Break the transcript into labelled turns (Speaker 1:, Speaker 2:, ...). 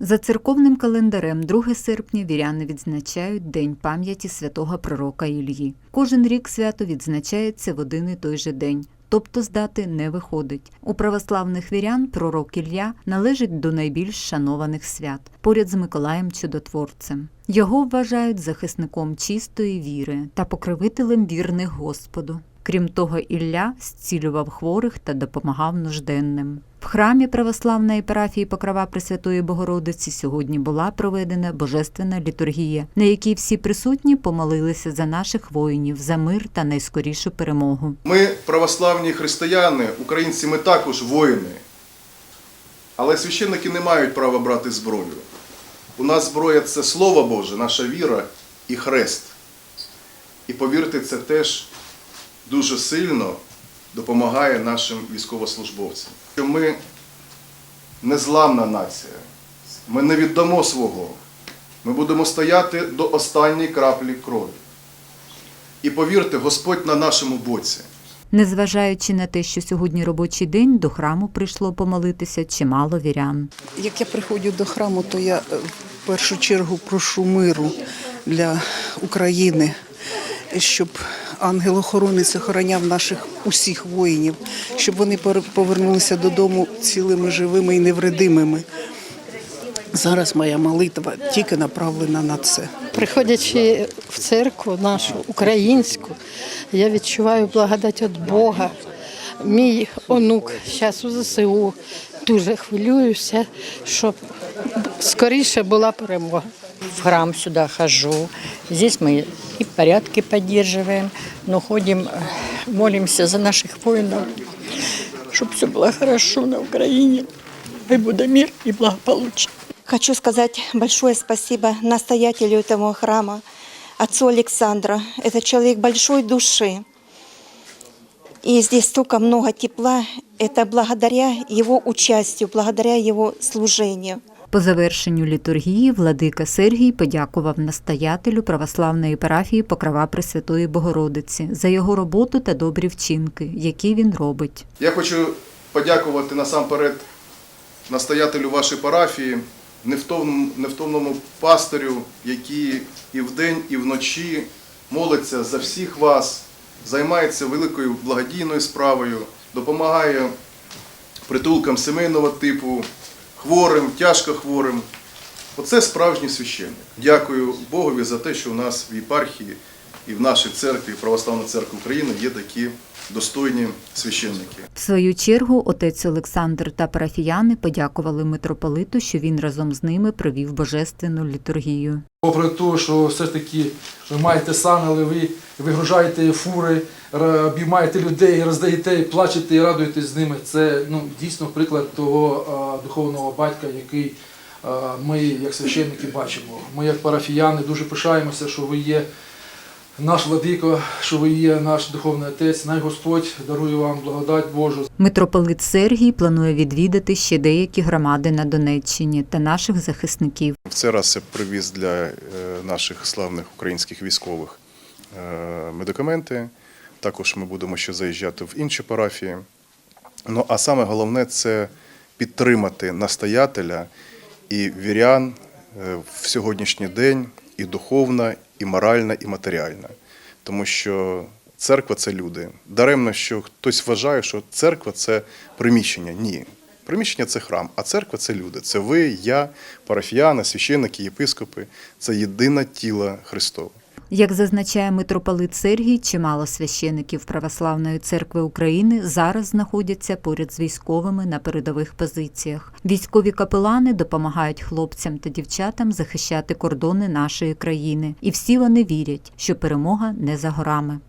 Speaker 1: За церковним календарем 2 серпня віряни відзначають День пам'яті святого пророка Іллі. Кожен рік свято відзначається в один і той же день. Тобто з дати не виходить. У православних вірян пророк Ілля належить до найбільш шанованих свят поряд з Миколаєм Чудотворцем. Його вважають захисником чистої віри та покровителем вірних Господу. Крім того, Ілля зцілював хворих та допомагав нужденним. В храмі православної парафії Покрова Пресвятої Богородиці сьогодні була проведена божественна літургія, на якій всі присутні помолилися за наших воїнів, за мир та найскорішу перемогу.
Speaker 2: Ми православні християни, українці, ми також воїни. Але священники не мають права брати зброю. У нас зброя це Слово Боже, наша віра і хрест. І повірте, це теж дуже сильно допомагає нашим військовослужбовцям. Що ми незламна нація. Ми не віддамо свого. Ми будемо стояти до останньої краплі крові. І повірте, Господь на нашому боці.
Speaker 1: Незважаючи на те, що сьогодні робочий день, до храму прийшло помолитися чимало вірян.
Speaker 3: Як я приходжу до храму, то я е, в першу чергу прошу миру для України, щоб ангел-охоронець охороняв наших усіх воїнів, щоб вони повернулися додому цілими, живими і невредимими. Зараз моя молитва тільки направлена на це.
Speaker 4: Приходячи в церкву нашу українську, я відчуваю благодать від Бога. Мій онук зараз у ЗСУ. Дуже хвилююся, щоб скоріше була перемога.
Speaker 5: В храм сюда хожу. Здесь мы и порядки поддерживаем, но ходим, э, молимся за наших воинов, чтобы все было хорошо на Украине. И буде мир и благополучие.
Speaker 6: Хочу сказать большое спасибо настоятелю этого храма, отцу Александра. Это человек большой души. И здесь столько много тепла. Это благодаря его участию, благодаря его служению.
Speaker 1: По завершенню літургії владика Сергій подякував настоятелю православної парафії Покрова Пресвятої Богородиці за його роботу та добрі вчинки, які він робить.
Speaker 2: Я хочу подякувати насамперед настоятелю вашої парафії, невтомному, невтомному пастирю, який і вдень, і вночі молиться за всіх вас, займається великою благодійною справою, допомагає притулкам сімейного типу, хворим, тяжко хворим. Оце справжній священник. Дякую Богові за те, що у нас в єпархії і в нашій церкві, Православна церква України, є такі достойні священники.
Speaker 1: В свою чергу отець Олександр та парафіяни подякували митрополиту, що він разом з ними провів божественну літургію.
Speaker 7: Попри те, що все ж таки ви маєте сан, але ви вигружаєте фури, обіймаєте людей, роздаєте, плачете і радуєтесь з ними. Це ну, дійсно приклад того духовного батька, який ми, як священники, бачимо. Ми, як парафіяни, дуже пишаємося, що ви є наш владико, що ви є наш духовний отець. Най Господь дарує вам благодать Божу.
Speaker 1: Митрополит Сергій планує відвідати ще деякі громади на Донеччині та наших захисників.
Speaker 2: В цей раз я привіз для е, наших славних українських військових е, медикаменти. Також ми будемо ще заїжджати в інші парафії. Ну а саме головне це підтримати настоятеля і вірян е, в сьогоднішній день і духовна, і моральна, і матеріальна. Тому що церква це люди. Даремно, що хтось вважає, що церква це приміщення. Ні. Приміщення це храм, а церква це люди. Це ви, я, парафіяни, священники, єпископи. Це єдине тіло Христове.
Speaker 1: Як зазначає митрополит Сергій, чимало священиків Православної церкви України зараз знаходяться поряд з військовими на передових позиціях. Військові капелани допомагають хлопцям та дівчатам захищати кордони нашої країни, і всі вони вірять, що перемога не за горами.